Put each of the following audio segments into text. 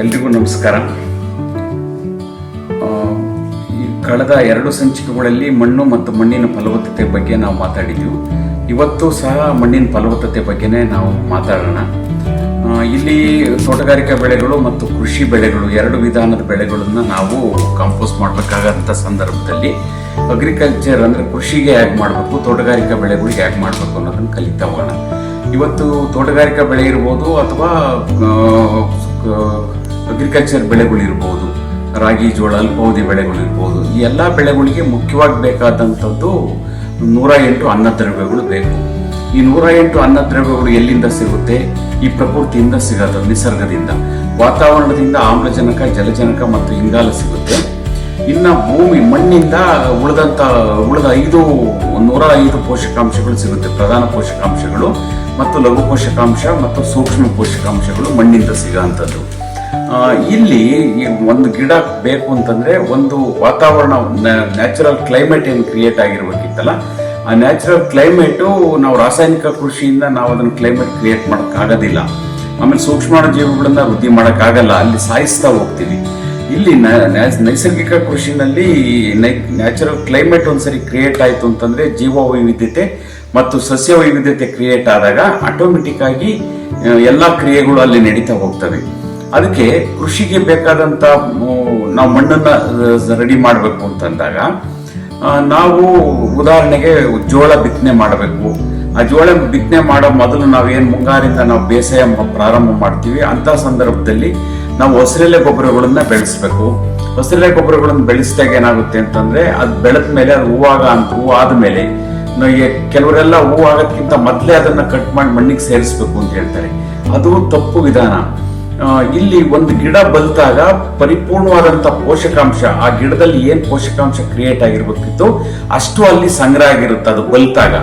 ಎಲ್ರಿಗೂ ನಮಸ್ಕಾರ. ಈ ಕಳೆದ ಎರಡು ಸಂಚಿಕೆಗಳಲ್ಲಿ ಮಣ್ಣು ಮತ್ತು ಮಣ್ಣಿನ ಫಲವತ್ತತೆ ಬಗ್ಗೆ ನಾವು ಮಾತಾಡಿದ್ವಿ. ಇವತ್ತು ಸಹ ಮಣ್ಣಿನ ಫಲವತ್ತತೆ ಬಗ್ಗೆನೇ ನಾವು ಮಾತಾಡೋಣ. ಇಲ್ಲಿ ತೋಟಗಾರಿಕಾ ಬೆಳೆಗಳು ಮತ್ತು ಕೃಷಿ ಬೆಳೆಗಳು ಎರಡು ವಿಧಾನದ ಬೆಳೆಗಳನ್ನು ನಾವು ಕಾಂಪೋಸ್ಟ್ ಮಾಡಬೇಕಾಗಂಥ ಸಂದರ್ಭದಲ್ಲಿ ಅಗ್ರಿಕಲ್ಚರ್ ಅಂದರೆ ಕೃಷಿಗೆ ಹೇಗೆ ಮಾಡಬೇಕು, ತೋಟಗಾರಿಕಾ ಬೆಳೆಗಳಿಗೆ ಹೇಗೆ ಮಾಡಬೇಕು ಅನ್ನೋದನ್ನು ಕಲಿತಾ ಹೋಗೋಣ. ಇವತ್ತು ತೋಟಗಾರಿಕಾ ಬೆಳೆ ಇರ್ಬೋದು ಅಥವಾ ಅಗ್ರಿಕಲ್ಚರ್ ಬೆಳೆಗಳಿರ್ಬೋದು ರಾಗಿ ಜೋಳ ಅಲ್ಪಾವಧಿ ಬೆಳೆಗಳಿರ್ಬೋದು ಈ ಎಲ್ಲ ಬೆಳೆಗಳಿಗೆ ಮುಖ್ಯವಾಗಿ ಬೇಕಾದಂಥದ್ದು ನೂರ ಎಂಟು ಅನ್ನ ದ್ರವ್ಯಗಳು ಬೇಕು. ಈ ನೂರ ಎಂಟು ಅನ್ನ ದ್ರವ್ಯಗಳು ಎಲ್ಲಿಂದ ಸಿಗುತ್ತೆ? ಈ ಪ್ರಕೃತಿಯಿಂದ ಸಿಗೋದು ನಿಸರ್ಗದಿಂದ. ವಾತಾವರಣದಿಂದ ಆಮ್ಲಜನಕ ಜಲಜನಕ ಮತ್ತು ಇಂಗಾಲ ಸಿಗುತ್ತೆ. ಇನ್ನು ಭೂಮಿ ಮಣ್ಣಿಂದ ಉಳಿದಂಥ ಉಳಿದ ಐದು ನೂರ ಐದು ಪೋಷಕಾಂಶಗಳು ಸಿಗುತ್ತೆ. ಪ್ರಧಾನ ಪೋಷಕಾಂಶಗಳು ಮತ್ತು ಲಘು ಪೋಷಕಾಂಶ ಮತ್ತು ಸೂಕ್ಷ್ಮ ಪೋಷಕಾಂಶಗಳು ಮಣ್ಣಿಂದ ಸಿಗೋಂಥದ್ದು. ಆ, ಇಲ್ಲಿ ಒಂದು ಗಿಡ ಬೇಕು ಅಂತಂದ್ರೆ ಒಂದು ವಾತಾವರಣ ನ್ಯಾಚುರಲ್ ಕ್ಲೈಮೇಟ್ ಏನು ಕ್ರಿಯೇಟ್ ಆಗಿರ್ಬೇಕಿತ್ತಲ್ಲ, ಆ ನ್ಯಾಚುರಲ್ ಕ್ಲೈಮೇಟು ನಾವು ರಾಸಾಯನಿಕ ಕೃಷಿಯಿಂದ ನಾವು ಅದನ್ನ ಕ್ಲೈಮೇಟ್ ಕ್ರಿಯೇಟ್ ಮಾಡೋಕ್ಕಾಗೋದಿಲ್ಲ ಆಮೇಲೆ ಸೂಕ್ಷ್ಮ ಜೀವಿಗಳನ್ನ ವೃದ್ಧಿ ಮಾಡೋಕ್ಕಾಗಲ್ಲ, ಅಲ್ಲಿ ಸಾಯಿಸ್ತಾ ಹೋಗ್ತೀವಿ. ಇಲ್ಲಿ ನೈಸರ್ಗಿಕ ಕೃಷಿನಲ್ಲಿ ನ್ಯಾಚುರಲ್ ಕ್ಲೈಮೇಟ್ ಒಂದ್ಸರಿ ಕ್ರಿಯೇಟ್ ಆಯಿತು ಅಂತಂದ್ರೆ ಜೀವ ವೈವಿಧ್ಯತೆ ಮತ್ತು ಸಸ್ಯ ವೈವಿಧ್ಯತೆ ಕ್ರಿಯೇಟ್ ಆದಾಗ ಆಟೋಮೆಟಿಕ್ ಆಗಿ ಎಲ್ಲಾ ಕ್ರಿಯೆಗಳು ಅಲ್ಲಿ ನಡೀತಾ ಹೋಗ್ತವೆ. ಅದಕ್ಕೆ ಕೃಷಿಗೆ ಬೇಕಾದಂತ ನಾವು ಮಣ್ಣನ್ನ ರೆಡಿ ಮಾಡಬೇಕು ಅಂತಂದಾಗ ನಾವು ಉದಾಹರಣೆಗೆ ಜೋಳ ಬಿತ್ತನೆ ಮಾಡಬೇಕು. ಆ ಜೋಳ ಬಿತ್ತನೆ ಮಾಡೋ ಮೊದಲು ನಾವೇನು ಮುಂಗಾರಿಂದ ನಾವು ಬೇಸಾಯ ಪ್ರಾರಂಭ ಮಾಡ್ತೀವಿ, ಅಂತ ಸಂದರ್ಭದಲ್ಲಿ ನಾವು ಹಸಿರೆಲೆ ಗೊಬ್ಬರಗಳನ್ನ ಬೆಳೆಸ್ಬೇಕು. ಹಸಿರೆಲೆ ಗೊಬ್ಬರಗಳನ್ನು ಬೆಳೆಸಿದಾಗ ಏನಾಗುತ್ತೆ ಅಂತಂದ್ರೆ, ಅದು ಬೆಳೆದ ಮೇಲೆ ಅದು ಹೂವಾಗ ಅಂತ, ಹೂ ಆದ್ಮೇಲೆ ನಮಗೆ ಕೆಲವರೆಲ್ಲ ಹೂವು ಮೊದಲೇ ಅದನ್ನ ಕಟ್ ಮಾಡಿ ಮಣ್ಣಿಗೆ ಸೇರಿಸ್ಬೇಕು ಅಂತ ಹೇಳ್ತಾರೆ. ಅದು ತಪ್ಪು ವಿಧಾನ. ಇಲ್ಲಿ ಒಂದು ಗಿಡ ಬಲ್ತಾಗ ಪರಿಪೂರ್ಣವಾದಂತ ಪೋಷಕಾಂಶ, ಆ ಗಿಡದಲ್ಲಿ ಏನ್ ಪೋಷಕಾಂಶ ಕ್ರಿಯೇಟ್ ಆಗಿರ್ಬೇಕಿತ್ತು, ಅಷ್ಟು ಅಲ್ಲಿ ಸಂಗ್ರಹ ಆಗಿರುತ್ತೆ, ಅದು ಬಲ್ತಾಗ.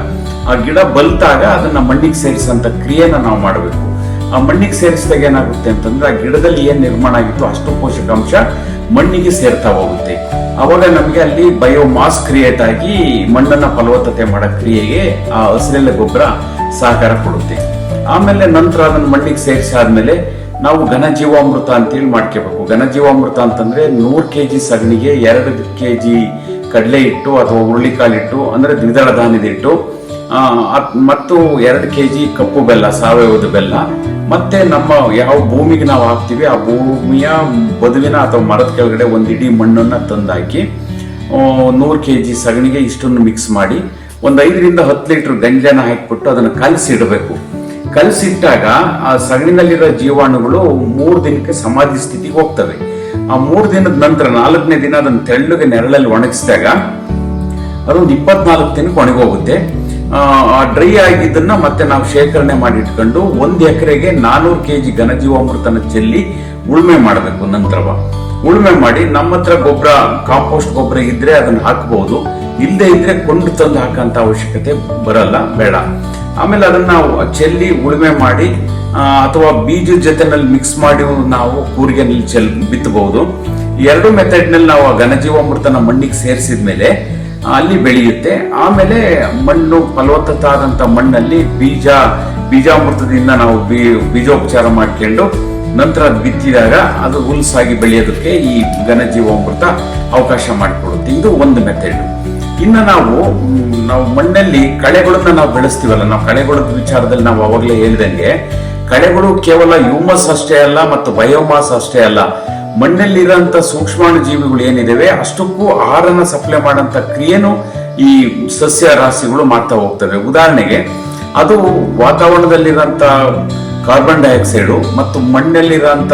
ಆ ಗಿಡ ಬಲ್ತಾಗ ಅದನ್ನ ಮಣ್ಣಿಗೆ ಸೇರಿಸಂತ ಕ್ರಿಯೆನ ನಾವು ಮಾಡಬೇಕು. ಆ ಮಣ್ಣಿಗೆ ಸೇರಿಸಿದಾಗ ಏನಾಗುತ್ತೆ ಅಂತಂದ್ರೆ, ಆ ಗಿಡದಲ್ಲಿ ಏನ್ ನಿರ್ಮಾಣ ಆಗಿತ್ತು ಅಷ್ಟು ಪೋಷಕಾಂಶ ಮಣ್ಣಿಗೆ ಸೇರ್ತಾ ಹೋಗುತ್ತೆ. ಅವಾಗ ನಮಗೆ ಅಲ್ಲಿ ಬಯೋಮಾಸ್ ಕ್ರಿಯೇಟ್ ಆಗಿ ಮಣ್ಣನ್ನ ಫಲವತ್ತತೆ ಮಾಡೋ ಕ್ರಿಯೆಗೆ ಆ ಹಸಿರೆಲೆ ಗೊಬ್ಬರ ಸಹಕಾರ ಕೊಡುತ್ತೆ. ಆಮೇಲೆ ನಂತರ ಅದನ್ನ ಮಣ್ಣಿಗೆ ಸೇರಿಸಿ ನಾವು ಘನಜೀವಾಮೃತ ಅಂತೇಳಿ ಮಾಡ್ಕೋಬೇಕು. ಘನಜೀವಾಮೃತ ಅಂತಂದ್ರೆ ನೂರು ಕೆ ಜಿ ಸಗಣಿಗೆ ಎರಡು ಕೆ ಜಿ ಕಡಲೆ ಹಿಟ್ಟು ಅಥವಾ ಹುರುಳಿಕಾಳು ಹಿಟ್ಟು, ಅಂದ್ರೆ ದ್ವಿದಳ ಧಾನ್ಯದ ಇಟ್ಟು ಮತ್ತು ಎರಡು ಕೆ ಜಿ ಕಪ್ಪು ಬೆಲ್ಲ, ಸಾವಯವದ ಬೆಲ್ಲ. ಮತ್ತೆ ನಮ್ಮ ಯಾವ ಭೂಮಿಗೆ ನಾವು ಹಾಕ್ತೀವಿ, ಆ ಭೂಮಿಯ ಬದುವಿನ ಅಥವಾ ಮರದ ಕೆಳಗಡೆ ಒಂದು ಇಡೀ ಮಣ್ಣನ್ನ ತಂದಾಕಿ ನೂರು ಕೆ ಜಿ ಸಗಣಿಗೆ ಇಷ್ಟನ್ನು ಮಿಕ್ಸ್ ಮಾಡಿ, ಒಂದು ಐದರಿಂದ ಹತ್ತು ಲೀಟರ್ ಗಂಜನ ಹಾಕಿಬಿಟ್ಟು ಅದನ್ನು ಕಲಸಿ ಇಡಬೇಕು. ಕಲಸಿಟ್ಟಾಗ ಆ ಸಗಣಿನಲ್ಲಿರೋ ಜೀವಾಣುಗಳು ಮೂರು ದಿನಕ್ಕೆ ಸಮಾಧಿ ಸ್ಥಿತಿಗೆ ಹೋಗ್ತವೆ. ಆ ಮೂರು ದಿನದ ನಂತರ ನಾಲ್ಕನೇ ದಿನ ಅದನ್ನು ತೆಳ್ಳಗೆ ನೆರಳಲ್ಲಿ ಒಣಗಿಸಿದಾಗ ಅದೊಂದು ಇಪ್ಪತ್ನಾಲ್ಕು ದಿನಕ್ಕೆ ಒಣಗೋಗುತ್ತೆ. ಆ ಡ್ರೈ ಆಗಿದ್ದನ್ನ ಮತ್ತೆ ನಾವು ಶೇಖರಣೆ ಮಾಡಿ ಇಟ್ಕೊಂಡು ಒಂದು ಎಕರೆಗೆ ನಾನೂರು ಕೆ ಜಿ ಘನಜೀವಾಮೃತನ ಚೆಲ್ಲಿ ಉಳುಮೆ ಮಾಡಬೇಕು ನಂತರವ. ಉಳುಮೆ ಮಾಡಿ ನಮ್ಮ ಹತ್ರ ಗೊಬ್ಬರ, ಕಾಂಪೋಸ್ಟ್ ಗೊಬ್ಬರ ಇದ್ರೆ ಅದನ್ನ ಹಾಕಬಹುದು ಇಲ್ಲದೆ ಇದ್ರೆ ಕೊಂಡು ತಂದು ಹಾಕಂತ ಅವಶ್ಯಕತೆ ಬರಲ್ಲ, ಬೇಡ. ಆಮೇಲೆ ಅದನ್ನ ನಾವು ಚೆಲ್ಲಿ ಉಳುಮೆ ಮಾಡಿ ಅಥವಾ ಬೀಜದ ಜೊತೆನಲ್ಲಿ ಮಿಕ್ಸ್ ಮಾಡಿ ನಾವು ಕೂರಿಗೆನಲ್ಲಿ ಚೆಲ್, ಬಿತ್ತಬಹುದು. ಎರಡು ಮೆಥಡ್ನಲ್ಲಿ ನಾವು ಆ ಘನಜೀವಾಮೃತನ ಮಣ್ಣಿಗೆ ಸೇರಿಸಿದ ಮೇಲೆ ಅಲ್ಲಿ ಬೆಳೆಯುತ್ತೆ. ಆಮೇಲೆ ಮಣ್ಣು ಫಲವತ್ತತಾದಂಥ ಮಣ್ಣಲ್ಲಿ ಬೀಜ, ಬೀಜಾಮೃತದಿಂದ ನಾವು ಬೀಜೋಪಚಾರ ಮಾಡ್ಕೊಂಡು ನಂತರ ಅದು ಬಿತ್ತಿದಾಗ ಅದು ಹುಲ್ಸಾಗಿ ಬೆಳೆಯೋದಕ್ಕೆ ಈ ಘನಜೀವಾಮೃತ ಅವಕಾಶ ಮಾಡಿಕೊಡುತ್ತೆ. ಇದು ಒಂದು ಮೆಥಡ್ ಇನ್ನು ನಾವು ನಾವು ಮಣ್ಣಲ್ಲಿ ಕಳೆಗಳನ್ನ ನಾವು ಬೆಳೆಸ್ತೀವಲ್ಲ, ನಾವು ಕಳೆಗಳ ವಿಚಾರದಲ್ಲಿ ನಾವು ಅವಾಗಲೇ ಹೇಳಿದಂಗೆ, ಕಳೆಗಳು ಕೇವಲ ಹ್ಯೂಮಸ್ ಅಷ್ಟೇ ಅಲ್ಲ ಮತ್ತು ಬಯೋಮಾಸ್ ಅಷ್ಟೇ ಅಲ್ಲ. ಮಣ್ಣಲ್ಲಿರೋಂಥ ಸೂಕ್ಷ್ಮಾಣು ಜೀವಿಗಳು ಏನಿದಾವೆ, ಅಷ್ಟಕ್ಕೂ ಆಹಾರನ ಸಪ್ಲೈ ಮಾಡೋಂಥ ಕ್ರಿಯೆನೂ ಈ ಸಸ್ಯ ರಾಶಿಗಳು ಮಾಡ್ತಾ ಹೋಗ್ತವೆ. ಉದಾಹರಣೆಗೆ, ಅದು ವಾತಾವರಣದಲ್ಲಿರೋಂಥ ಕಾರ್ಬನ್ ಡೈಆಕ್ಸೈಡು ಮತ್ತು ಮಣ್ಣಲ್ಲಿರೋಂಥ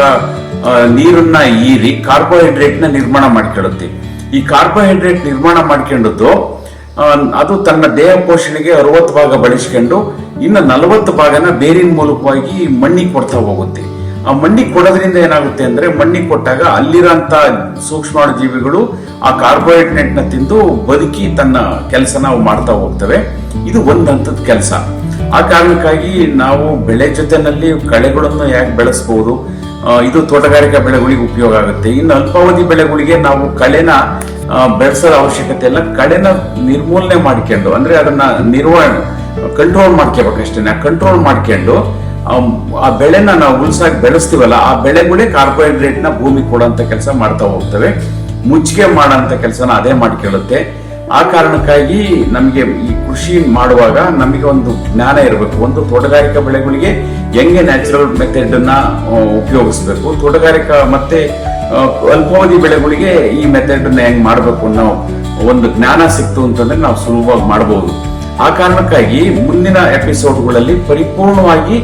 ನೀರನ್ನ ಹೀರಿ ಕಾರ್ಬೋಹೈಡ್ರೇಟ್ನ ನಿರ್ಮಾಣ ಮಾಡ್ಕೊಳ್ಳುತ್ತೆ. ಈ ಕಾರ್ಬೋಹೈಡ್ರೇಟ್ ನಿರ್ಮಾಣ ಮಾಡ್ಕೊಂಡದ್ದು ಅದು ತನ್ನ ದೇಹ ಪೋಷಣೆಗೆ ಅರವತ್ತು ಭಾಗ ಬಳಸ್ಕೊಂಡು ಇನ್ನು ನಲವತ್ತು ಭಾಗನ ಬೇರಿನ ಮೂಲಕವಾಗಿ ಮಣ್ಣಿಗೆ ಕೊಡ್ತಾ ಹೋಗುತ್ತೆ. ಆ ಮಣ್ಣಿಗೆ ಕೊಡೋದ್ರಿಂದ ಏನಾಗುತ್ತೆ ಅಂದ್ರೆ ಮಣ್ಣಿಗೆ ಕೊಟ್ಟಾಗ ಅಲ್ಲಿರೋಂಥ ಸೂಕ್ಷ್ಮಾಣು ಜೀವಿಗಳು ಆ ಕಾರ್ಬೋಹೈಡ್ರೇಟ್ನ ತಿಂದು ಬದುಕಿ ತನ್ನ ಕೆಲಸನ ಮಾಡ್ತಾ ಹೋಗ್ತವೆ. ಇದು ಒಂದು ಹಂತದ ಕೆಲಸ. ಆ ಕಾರಣಕ್ಕಾಗಿ ನಾವು ಬೆಳೆ ಜೊತೆನಲ್ಲಿ ಕಳೆಗಳನ್ನು ಯಾಕೆ ಬೆಳೆಸಬಹುದು ಇದು ತೋಟಗಾರಿಕಾ ಬೆಳೆಗಳಿಗೆ ಉಪಯೋಗ ಆಗುತ್ತೆ. ಇನ್ನು ಅಲ್ಪಾವಧಿ ಬೆಳೆಗಳಿಗೆ ನಾವು ಕಳೆನ ಆ, ಬೆಳೆಸೋ ಅವಶ್ಯಕತೆ ಇಲ್ಲ. ಕಳೆನ ನಿರ್ಮೂಲನೆ ಮಾಡ್ಕೊಂಡು ಅಂದ್ರೆ ಅದನ್ನ ನಿರ್ವಹಣೆ ಕಂಟ್ರೋಲ್ ಮಾಡ್ಕೋಬೇಕಷ್ಟೇ ಕಂಟ್ರೋಲ್ ಮಾಡ್ಕೊಂಡು ಆ ಬೆಳೆನ ನಾವು ಉಳ್ಸಾಗಿ ಬೆಳೆಸ್ತೀವಲ್ಲ ಆ ಬೆಳೆಗಳೇ ಕಾರ್ಬೋಹೈಡ್ರೇಟ್ನ ಭೂಮಿ ಕೊಡೋಂಥ ಕೆಲಸ ಮಾಡ್ತಾ ಹೋಗ್ತವೆ. ಮುಚ್ಚಿಗೆ ಮಾಡೋಂಥ ಕೆಲಸನ ಅದೇ ಮಾಡ್ಕೊಳ್ಳುತ್ತೆ. ಆ ಕಾರಣಕ್ಕಾಗಿ ನಮಗೆ ಈ ಕೃಷಿ ಮಾಡುವಾಗ ನಮಗೆ ಒಂದು ಜ್ಞಾನ ಇರಬೇಕು. ಒಂದು ತೋಟಗಾರಿಕಾ ಬೆಳೆಗಳಿಗೆ ಹೆಂಗೆ ನ್ಯಾಚುರಲ್ ಮೆಥಡ್ ಅನ್ನ ಆ, ಉಪಯೋಗಿಸ್ಬೇಕು? ತೋಟಗಾರಿಕಾ ಮತ್ತೆ ಅಲ್ಪಾವಧಿ ಬೆಳೆಗಳಿಗೆ ಈ ಮೆಥಡ್ ಅನ್ನ ಹೆಂಗ್ ಮಾಡಬೇಕು ಅನ್ನೋ ಒಂದು ಜ್ಞಾನ ಸಿಕ್ತು ಅಂತಂದ್ರೆ ನಾವು ಸುಲಭವಾಗಿ ಮಾಡಬಹುದು ಆ ಕಾರಣಕ್ಕಾಗಿ ಮುಂದಿನ ಎಪಿಸೋಡ್ಗಳಲ್ಲಿ ಪರಿಪೂರ್ಣವಾಗಿ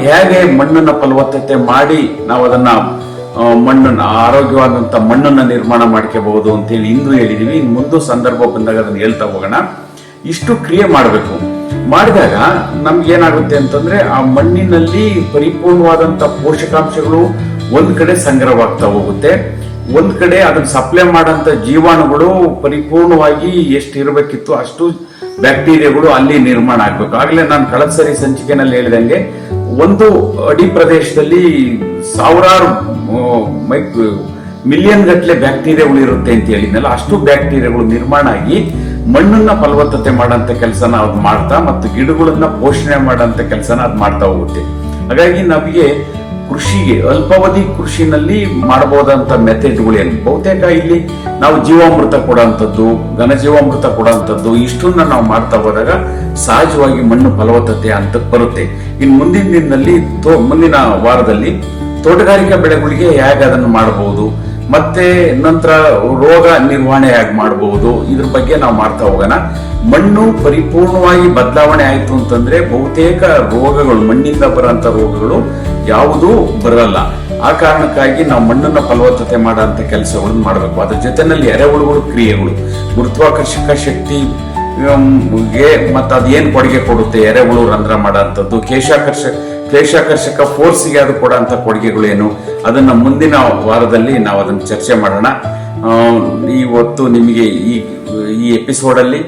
ಹೇಗೆ ಮಣ್ಣನ್ನ ಫಲವತ್ತತೆ ಮಾಡಿ ನಾವು ಅದನ್ನ ಮಣ್ಣನ್ನು ಮಣ್ಣನ್ನ ಆರೋಗ್ಯವಾದಂತ ಮಣ್ಣನ್ನ ನಿರ್ಮಾಣ ಮಾಡ್ಕೋಬಹುದು ಅಂತೇಳಿ ಇಂದು ಹೇಳಿದೀವಿ. ಇನ್ನು ಮುಂದೆ ಸಂದರ್ಭ ಬಂದಾಗ ಅದನ್ನ ಹೇಳ್ತಾ ಹೋಗೋಣ. ಇಷ್ಟು ಕ್ರಿಯೆ ಮಾಡಬೇಕು. ಮಾಡಿದಾಗ ನಮ್ಗೆ ಏನಾಗುತ್ತೆ ಅಂತಂದ್ರೆ ಆ ಮಣ್ಣಿನಲ್ಲಿ ಪರಿಪೂರ್ಣವಾದಂತ ಪೋಷಕಾಂಶಗಳು ಒಂದ್ ಕಡೆ ಸಂಗ್ರಹವಾಗ್ತಾ ಹೋಗುತ್ತೆ. ಒಂದ್ ಕಡೆ ಅದನ್ನ ಸಪ್ಲೈ ಮಾಡಂತ ಜೀವಾಣುಗಳು ಪರಿಪೂರ್ಣವಾಗಿ ಎಷ್ಟು ಇರಬೇಕಿತ್ತು ಅಷ್ಟು ಬ್ಯಾಕ್ಟೀರಿಯಾಗಳು ಅಲ್ಲಿ ನಿರ್ಮಾಣ ಆಗ್ಬೇಕು. ಆಗ್ಲೇ ನಾನು ಕಳೆದ ಸರಿ ಸಂಚಿಕೆನಲ್ಲಿ ಹೇಳಿದಂಗೆ ಒಂದು ಅಡಿ ಪ್ರದೇಶದಲ್ಲಿ ಸಾವಿರಾರು ಮಿಲಿಯನ್ ಗಟ್ಟಲೆ ಬ್ಯಾಕ್ಟೀರಿಯಾಗಳು ಇರುತ್ತೆ ಅಂತ ಹೇಳಿದ್ನಲ್ಲ, ಅಷ್ಟು ಬ್ಯಾಕ್ಟೀರಿಯಾಗಳು ನಿರ್ಮಾಣ ಆಗಿ ಮಣ್ಣನ್ನ ಫಲವತ್ತತೆ ಮಾಡಂತ ಕೆಲಸನ ಅದು ಮಾಡ್ತಾ ಮತ್ತು ಗಿಡಗಳನ್ನ ಪೋಷಣೆ ಮಾಡಂತ ಕೆಲಸನ ಅದು ಮಾಡ್ತಾ ಹೋಗುತ್ತೆ. ಹಾಗಾಗಿ ನಮಗೆ ಕೃಷಿಗೆ, ಅಲ್ಪಾವಧಿ ಕೃಷಿನಲ್ಲಿ ಮಾಡಬಹುದಂತ ಏನು? ಬಹುತೇಕ ಇಲ್ಲಿ ನಾವು ಜೀವಾಮೃತ ಕೊಡೋಂಥದ್ದು, ಘನಜೀವಾಮೃತ ಕೊಡೋಂಥದ್ದು, ಇಷ್ಟನ್ನ ನಾವು ಮಾಡ್ತಾ ಹೋದಾಗ ಸಹಜವಾಗಿ ಮಣ್ಣು ಫಲವತ್ತತೆ ಅಂತ ಬರುತ್ತೆ. ಇನ್ನು ಮುಂದಿನ ದಿನದಲ್ಲಿ ಮುಂದಿನ ವಾರದಲ್ಲಿ ತೋಟಗಾರಿಕಾ ಬೆಳೆಗಳಿಗೆ ಹೇಗೆ ಅದನ್ನು ಮಾಡಬಹುದು ಮತ್ತೆ ನಂತರ ರೋಗ ನಿರ್ವಹಣೆ ಹೇಗೆ ಮಾಡಬಹುದು ಇದ್ರ ಬಗ್ಗೆ ನಾವು ಮಾಡ್ತಾ ಹೋಗೋಣ. ಮಣ್ಣು ಪರಿಪೂರ್ಣವಾಗಿ ಬದಲಾವಣೆ ಆಯಿತು ಅಂತಂದ್ರೆ ಬಹುತೇಕ ರೋಗಗಳು, ಮಣ್ಣಿಂದ ಬರೋಂಥ ರೋಗಗಳು ಯಾವುದೂ ಬರಲ್ಲ. ಆ ಕಾರಣಕ್ಕಾಗಿ ನಾವು ಮಣ್ಣನ್ನ ಫಲವತ್ತತೆ ಮಾಡೋಂಥ ಕೆಲಸಗಳನ್ನು ಮಾಡಬೇಕು. ಅದ್ರ ಜೊತೆನಲ್ಲಿ ಎರೆಹುಳುಗಳು ಕ್ರಿಯೆಗಳು, ಗುರುತ್ವಾಕರ್ಷಕ ಶಕ್ತಿ ಮತ್ತು ಅದೇನು ಕೊಡುಗೆ ಕೊಡುತ್ತೆ? ಎರೆಹುಳು ರಂಧ್ರ ಮಾಡೋಂಥದ್ದು ಕೇಶಾಕರ್ಷ ಕ್ಲೇಶಾಕರ್ಷಕ ಫೋರ್ಸ್ಗೆ ಅದು ಕೊಡೋಂಥ ಕೊಡುಗೆಗಳೇನು ಅದನ್ನ ಮುಂದಿನ ವಾರದಲ್ಲಿ ನಾವು ಅದನ್ನು ಚರ್ಚೆ ಮಾಡೋಣ. ಈ ಹೊತ್ತು ನಿಮಗೆ ಈ ಈ ಎಪಿಸೋಡಲ್ಲಿ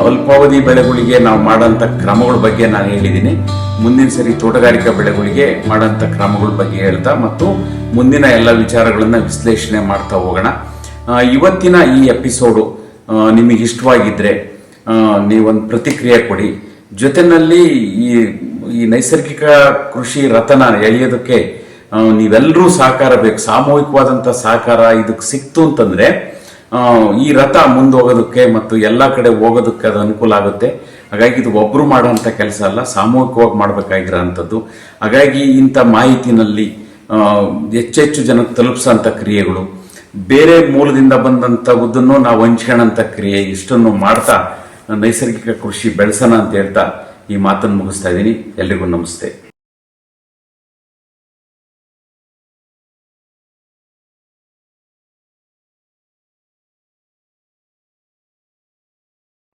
ಅಲ್ಪಾವಧಿ ಬೆಳೆಗಳಿಗೆ ನಾವು ಮಾಡೋಂಥ ಕ್ರಮಗಳ ಬಗ್ಗೆ ನಾನು ಹೇಳಿದ್ದೀನಿ. ಮುಂದಿನ ಸರಿ ತೋಟಗಾರಿಕಾ ಬೆಳೆಗಳಿಗೆ ಮಾಡೋಂಥ ಕ್ರಮಗಳ ಬಗ್ಗೆ ಹೇಳ್ತಾ ಮತ್ತು ಮುಂದಿನ ಎಲ್ಲ ವಿಚಾರಗಳನ್ನು ವಿಶ್ಲೇಷಣೆ ಮಾಡ್ತಾ ಹೋಗೋಣ. ಇವತ್ತಿನ ಈ ಎಪಿಸೋಡು ನಿಮಗೆ ಇಷ್ಟವಾಗಿದ್ರೆ ಆ, ನೀವೊಂದು ಪ್ರತಿಕ್ರಿಯೆ ಕೊಡಿ. ಜೊತೆಯಲ್ಲಿ ಈ ಈ ನೈಸರ್ಗಿಕ ಕೃಷಿ ರತನ ಎಳೆಯೋದಕ್ಕೆ ನೀವೆಲ್ಲರೂ ಸಹಕಾರ ಬೇಕು. ಸಾಮೂಹಿಕವಾದಂಥ ಸಹಕಾರ ಇದಕ್ಕೆ ಸಿಕ್ತು ಅಂತಂದರೆ ಈ ರಥ ಮುಂದೋಗೋದಕ್ಕೆ ಮತ್ತು ಎಲ್ಲ ಕಡೆ ಹೋಗೋದಕ್ಕೆ ಅದು ಅನುಕೂಲ ಆಗುತ್ತೆ. ಹಾಗಾಗಿ ಇದು ಒಬ್ಬರು ಮಾಡೋಂಥ ಕೆಲಸ ಅಲ್ಲ, ಸಾಮೂಹಿಕವಾಗಿ ಮಾಡಬೇಕಾಗಿರೋ ಅಂಥದ್ದು ಹಾಗಾಗಿ ಇಂಥ ಮಾಹಿತಿನಲ್ಲಿ ಹೆಚ್ಚೆಚ್ಚು ಜನಕ್ಕೆ ತಲುಪಿಸೋಂಥ ಕ್ರಿಯೆಗಳು. ಬೇರೆ ಮೂಲದಿಂದ ಬಂದಂಥವುದನ್ನು ನಾವು ಹಂಚ್ಕೊಳ್ಳೋಂಥ ಕ್ರಿಯೆ, ಇಷ್ಟನ್ನು ಮಾಡ್ತಾ ನೈಸರ್ಗಿಕ ಕೃಷಿ ಬೆಳೆಸೋಣ ಅಂತ ಹೇಳ್ತಾ ಈ ಮಾತನ್ನು ಮುಗಿಸ್ತಾ ಇದ್ದೀನಿ. ಎಲ್ರಿಗೂ ನಮಸ್ತೆ.